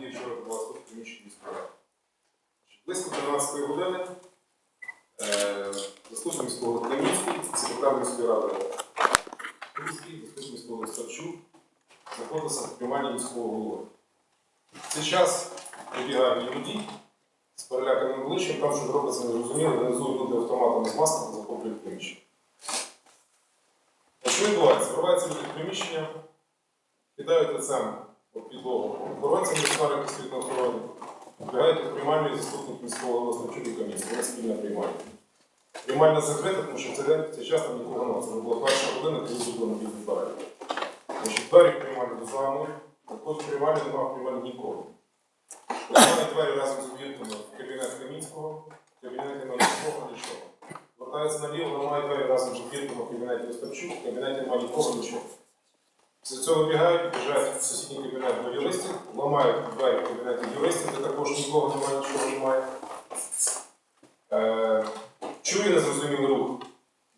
який вчора була тут в приміщенні міської. Близько 13 години е, заступник міського Камінський, секретар міської ради Камінський, заступник міського Старчук знаходився в прийманні міського голови. В цей час прибігає водій з переляканим обличчям, там що робиться незрозуміло, внизу люди автоматами з масками захоплюють приміщення. А що відбувається? Вриваються люди приміщення, кидають лицем охоронцям міської освітної охорони, бігають у приймальню і заступник міського голови Ставчук і комісії, вони спільно приймальня. Приймальня закрита, тому що в цей час там нікого немає. Це була перша година, коли на білій двері. Двері приймальні зламують, також в приймальні немає приймальні нікого. Приймальні двері разом з об'єктами в кабінет Камінського, на нікого, нічого. Вертається наліво, ламає двері разом з об'єктами в кабінеті Остапчук, в кабінеті немає нікого, нічого. Після цього вибігають, біжать в сусідній кабінет до юристів, ламають двері в кабінеті юристів, де також нікого немає, нічого немає. Е, чую незрозумілий рух.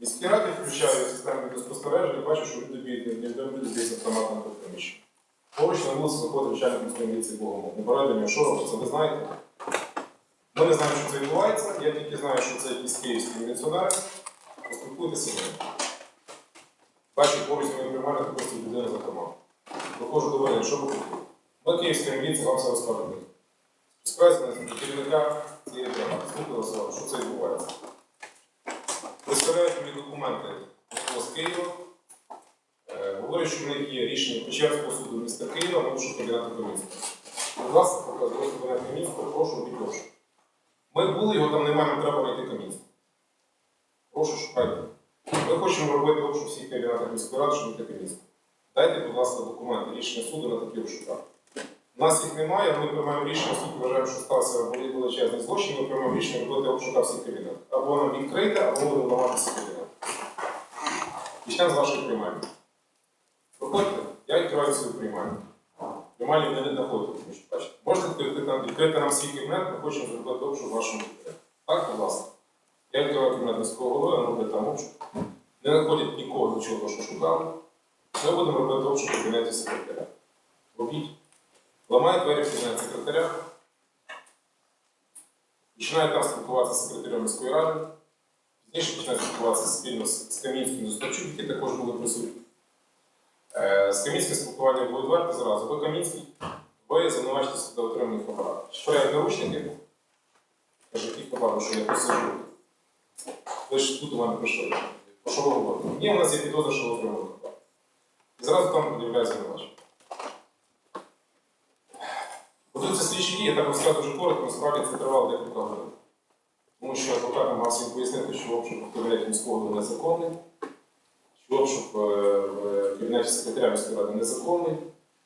Міські ради включаю систему відеоспостереження, бачу, що люди б'ють, не люди б'ють з автоматом по приміщенню. Поруч на вулиці знаходить начальник міської міліції Богомол. Не порадимо, що робиться, ви знаєте. Ми не знаємо, що це відбувається, я тільки знаю, що це якісь київські міліціонери. Поспілкуйтеся. Бачу, поруч з моїм приймальним також людина за команду. Виходжу до мене, що ви хотіли. Ми київська міліція, вам все розкажемо. Спускаюся на керівника цієї теми, слухали слово, що це відбувається. Представляють мені документи з Києва. Е, Говорять, що в них є рішення Печерського суду міста Києва, що кабінету комісії. Будь ласка, показує кабінет комісії, прошу, відношу. Ми були, його там немає, не треба знайти комісію. Прошу, шукайте. Ми хочемо робити обшук всіх кабінетах міської ради, щоб не комісії. Дайте, будь ласка, документи, рішення суду на такі обшука. У нас їх немає, ми приймаємо рішення, оскільки вважаємо, що стався величезний злочин, ми приймаємо рішення робити обшука всіх кабінетів. Або нам відкрити, або будемо ламатися кабінет. Почнемо з вашої приймальні. Проходьте, я відкриваю свою приймальню. Приймальні не знаходите, тому що бачите. Можете відкрити нам, відкрити нам свій кабінет, ми хочемо зробити обшук вашому кабінеті. Так, будь ласка. Я відкриваю кабінет міського голови, роблять там обшук. Не знаходять нікого нічого, що шукали. Ми будемо робити обшук в кабінеті секретаря. Робіть. Ламає двері в кабінет секретаря. Починає там спілкуватися з секретарем міської ради. Пізніше починає спілкуватися спільно з, Камінським і які також були присутні. Е, з Камінським спілкування було відверто зразу. Ви Камінський, ви звинувачуєтеся до отриманих хабарів. Шпоряють наручники. Каже, яких хабарів, що я посажу. Ви тут у мене. Про що ви говорите? Ні, у нас є підозра, що ви отримали. І зразу там подивляється звинувачення. От це слідчі дії, я так розказую дуже коротко, насправді це тривало декілька годин. Тому що адвокат намагався їм пояснити, що обшук в міського голови незаконний, що обшук е, в секретаря міської ради незаконний,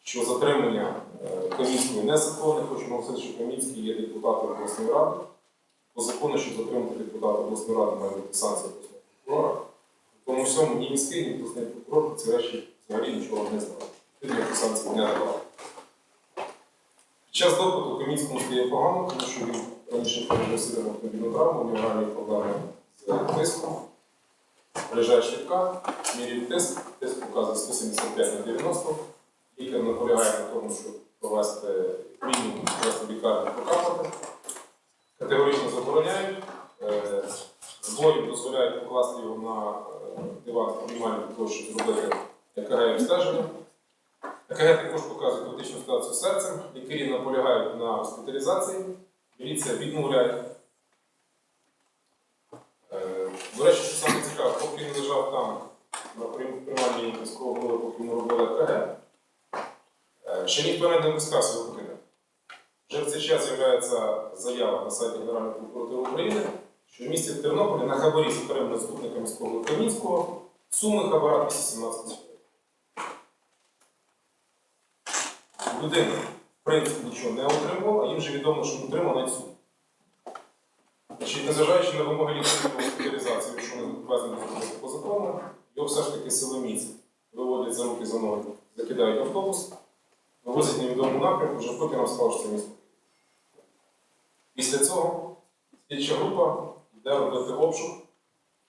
що затримання е, Камінської незаконне. Хочу наголосити, що Камінський є депутатом обласної ради. По закону, щоб затримати депутата обласної ради, має бути санкція обласного прокурора. В тому всьому ні міський, ні обласний прокурор ці речі взагалі нічого не знали. Відповідно, санкції не надавали. Під час допиту Камінському стає погано, тому що він раніше переносив автомобільну травму, у нього проблеми з тиском. Приїжджає швидка, міряє тиск, тиск показує 175 на 90. Лікар наполягає на тому, щоб провести мінімум лікарню покапати. Забороняють. Е, дозволяють покласти його на е, диван для того, щоб зробити ЕКГ обстеження. ЕКГ також показує критичну ситуацію з серцем. Лікарі наполягають на госпіталізації. Міліція відмовляє. Е, До речі, що саме цікаво, поки він лежав там на прийм- приймальні міського голови, поки ми робили ЕКГ, ще ніхто не допускав свого покинути. Вже в цей час з'являється заява на сайті Генеральної прокуратури України, що в місті Тернополі на хабарі з отриманим заступника міського Камінського суми хабара 217 тисяч. Людина, в принципі, нічого не отримувала, а їм вже відомо, що отримав навіть суд. Значить, незважаючи на вимоги лікарів госпіталізації, що не ввезено по закону, його все ж таки силоміці виводять за руки за ноги, закидають автобус, вивозять в невідомому напрямку, вже поки нам сказали, що це місто. Після цього слідча група йде робити обшук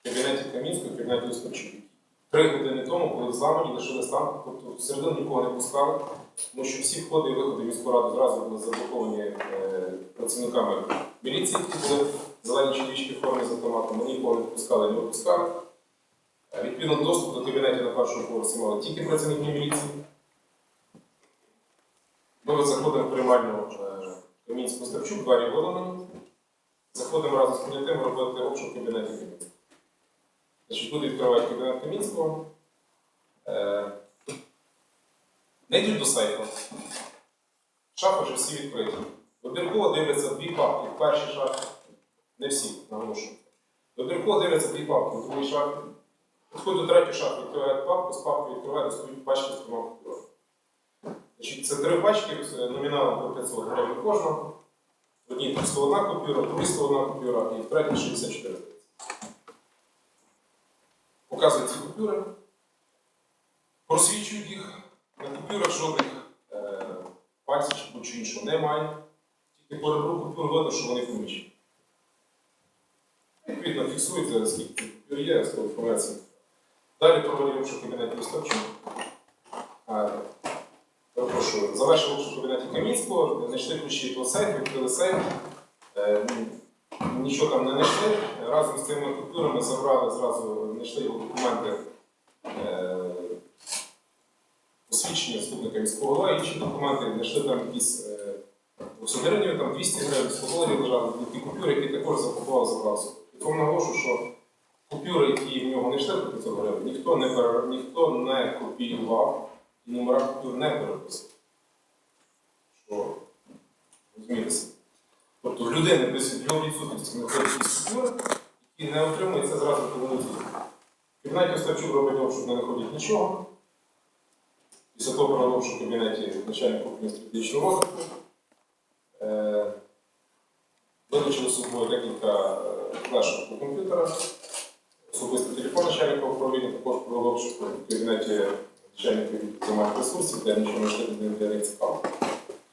в кабінеті Камінського, в кабінеті Остапчук. три години тому були зламані, лишили стан, тобто всередину нікого не пускали, тому що всі входи і виходи в міську раду зразу були заблоковані е, працівниками міліції, які були в зеленій чоловічій формі з автоматом, вони нікого не пускали, не випускали. Е, Відповідно, доступ до кабінетів на першому поверсі мали тільки працівники міліції. Ми заходимо в приймальну е, Камінську Ставчук, двері виламані. Заходимо разом з понятим робити обшук кабінетів Камінського. Значить, люди відкривають кабінет Камінського. Е, не йдуть до сейфу. Шафи вже всі відкриті. Вибірково дивляться дві папки в першій шафі. Не всі, наголошую. Вибірково дивляться дві папки в другій шафі. Підходить до третьої шафи, відкриває папку, з папки відкриває, стоїть пачки з трьома. Значить, це три пачки з номіналом по 500 гривень кожна. В одній 301 купюра, в другій 101 купюра і в третій 64. Показують ці купюри, просвічують їх. На купюрах жодних е, пальців чи будь-що іншого немає. Тільки по ребру купюр видно, що вони помічені. Відповідно, фіксується, скільки цих купюр є, з інформації. Далі проводять обшук кабінетів Остапчук. Перепрошую, завершив в кабінеті Камінського, знайшли ключі до сейфу, відкрили сейф. Е, Нічого там не знайшли. Разом з цими купюрами забрали зразу, знайшли його документи е, посвідчення заступника міського голови, інші документи, знайшли там якісь е, 200 гривень, там 200 гривень, 100 доларів лежали, ті купюри, які також забрав собі. І тому наголошую, що купюри, які в нього не йшли по 500 гривень, ніхто не, ніхто не копіював номера не переписував. Собі. Тобто в людини без його відсутності знаходять якісь купюри, які не отримуються зразу. В кабінеті Остапчук робить обшук, не знаходять нічого. Після того провели обшук в кабінеті начальника стратегічного розвитку. Е, Вилучили з собою декілька флешок комп'ютера, особистий телефон начальника управління, також провели обшук в кабінеті начальника земельних ресурсів, де нічого не йшли, де не цікаво.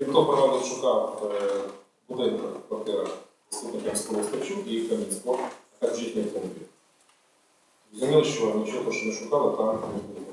Крім того, шукав обшука в е, будинках, квартирах заступника міського і Кам'янського, а також їхній автомобіль. Зрозуміло, що нічого, що ми шукали, там не було.